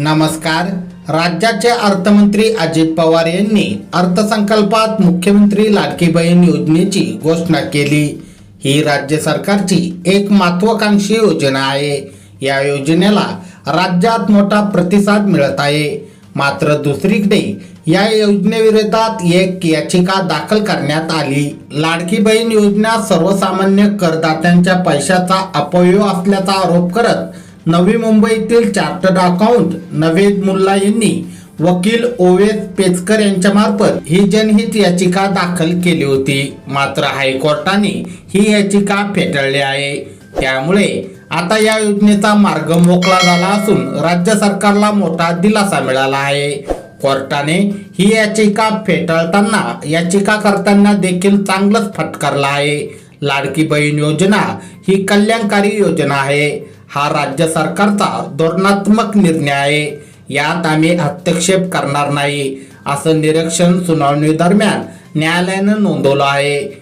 नमस्कार. राज्याचे अर्थमंत्री अजित पवार यांनी अर्थसंकल्पात मुख्यमंत्री लाडकी बहीण योजनेची घोषणा केली. ही राज्य सरकारची एक महत्वाकांक्षी योजना आहे. या योजनेला राज्यात मोठा प्रतिसाद मिळत आहे. मात्र दुसरीकडे या योजनेविरोधात एक याचिका दाखल करण्यात आली. लाडकी बहीण योजना सर्वसामान्य करदात्यांच्या पैशाचा अपव्यय असल्याचा आरोप करत नवी मुंबईतील चार्टर्ड अकाउंट नवेद मुल्ला यांनी वकील ओवेद पेचकर यांच्या मार्फत ही जनहित याचिका दाखल केली होती. मात्र हायकोर्टाने ही याचिका फेटाळली आहे. त्यामुळे आता या योजनेचा मार्ग मोकळा झाला असून राज्य सरकारला मोठा दिलासा मिळाला आहे. कोर्टाने ही याचिका फेटाळताना याचिकाकर्त्यांना देखील चांगलंच फटकारला आहे. लाडकी बहीण योजना ही कल्याणकारी योजना आहे. हा राज्य सरकारचा धोरणात्मक निर्णय आहे. यात आम्ही हस्तक्षेप करणार नाही असं निरीक्षण सुनावणी दरम्यान न्यायालयानं नोंदवलं आहे.